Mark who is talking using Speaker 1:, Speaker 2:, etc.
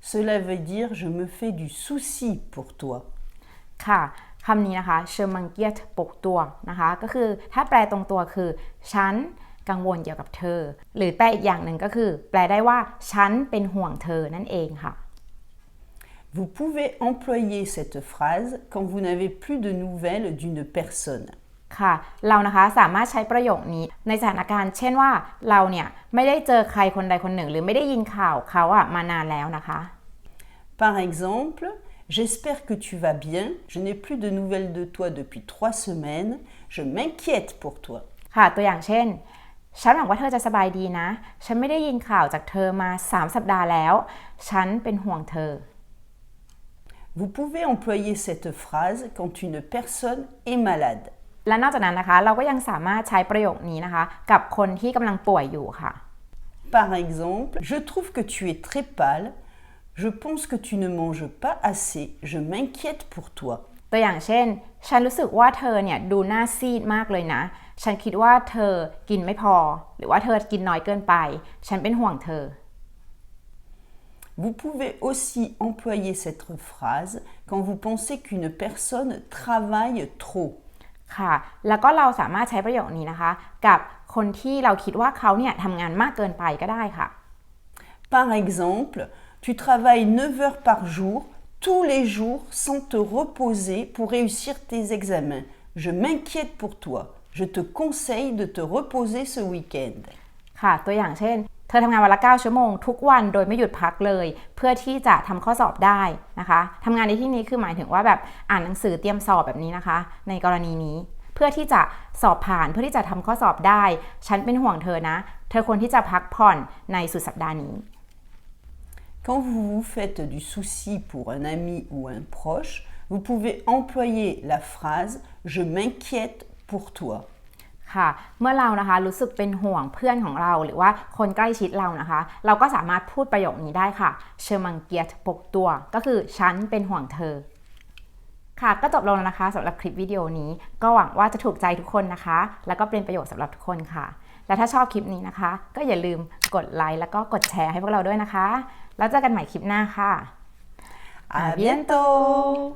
Speaker 1: cela veut dire je me fais du souci pour toi.
Speaker 2: ค่ะคำนี้นะคะเชิญมังเกียตปกตัวนะคะ ก็คือถ้าแปลตรงตัวคือ ฉันกังวลเกี่ยวกับเธอ หรือแปลอีกอย่างหนึ่งก็คือ แปลได้ว่า ฉันเป็นห่วงเธอนั่นเองค่ะ
Speaker 1: Vous pouvez employer cette phrase quand vous n'avez plus de nouvelles d'une personne.
Speaker 2: ค่ะ เรานะคะสามารถใช้ประโยคนี้ในสถานการณ์ เช่นว่าเราเนี่ยไม่ได้เจอใครคนใดคนหนึ่ง หรือไม่ได้ยินข่าวเขาอะมานานแล้วนะคะ
Speaker 1: Par exemple, j'espère que tu vas bien, je n'ai plus de nouvelles de toi depuis trois semaines, je m'inquiète pour toi.
Speaker 2: ค่ะตัวอย่างเช่น ฉันหวังว่าเธอจะสบายดีนะ ฉันไม่ได้ยินข่าวจากเธอมา 3 สัปดาห์แล้ว ฉันเป็นห่วงเธอ
Speaker 1: Vous pouvez employer cette phrase quand une personne est malade.
Speaker 2: และนอกจากนั้นนะคะ เราก็ยังสามารถใช้ประโยคนี้นะคะ กับคนที่กำลังป่วยอยู่ค่ะ
Speaker 1: Par exemple, je trouve que tu es très pâle, je pense que tu ne manges pas assez, je m'inquiète pour toi.
Speaker 2: ตัวอย่างเช่น ฉันรู้สึกว่าเธอเนี่ยดูหน้าซีดมากเลยนะ ฉันคิดว่าเธอกินไม่พอ หรือว่าเธอกินน้อยเกินไป ฉันเป็นห่วงเธอ
Speaker 1: Vous pouvez aussi employer cette phrase quand vous pensez qu'une personne travaille trop.
Speaker 2: ค่ะ แล้วก็เราสามารถใช้ประโยคนี้นะคะ กับคนที่เราคิดว่าเขาเนี่ยทำงานมากเกินไปก็ได้ค่ะ
Speaker 1: Par exemple, tu travailles 9 heures par jour, tous les jours, sans te reposer pour réussir tes examens. Je m'inquiète pour toi. Je te conseille de te reposer ce week-end.
Speaker 2: ค่ะ ตัวอย่างเช่น เธอทำงานวันละ 9 ชั่วโมง ทุกวันโดยไม่หยุดพักเลย เพื่อที่จะทำข้อสอบได้นะคะทำงานในที่นี้คือหมายถึงว่าแบบอ่านหนังสือเตรียมสอบแบบนี้นะคะ ในกรณีนี้ เพื่อที่จะสอบผ่านเพื่อที่จะทำข้อสอบได้ ฉันเป็นห่วงเธอนะ เธอควรที่จะพักผ่อนในสุดสัปดาห์นี้
Speaker 1: Quand vous vous faites du souci pour un ami ou un proche, vous pouvez employer la phrase Je m'inquiète pour toi.
Speaker 2: ค่ะ เมื่อเรานะคะรู้สึกเป็นห่วงเพื่อนของเรา หรือว่าคนใกล้ชิดเรานะคะ เราก็สามารถพูดประโยคนี้ได้ค่ะเชมังเกียตปกตัว ก็คือฉันเป็นห่วงเธอ ค่ะก็จบลงแล้วนะคะสำหรับคลิปวิดีโอนี้ ก็หวังว่าจะถูกใจทุกคนนะคะ แล้วก็เป็นประโยชน์สำหรับทุกคนค่ะ และถ้าชอบคลิปนี้นะคะ ก็อย่าลืมกดไลค์แล้วก็กดแชร์ให้พวกเราด้วยนะคะ แล้วเจอกันใหม่คลิปหน้าค่ะ
Speaker 1: À bientôt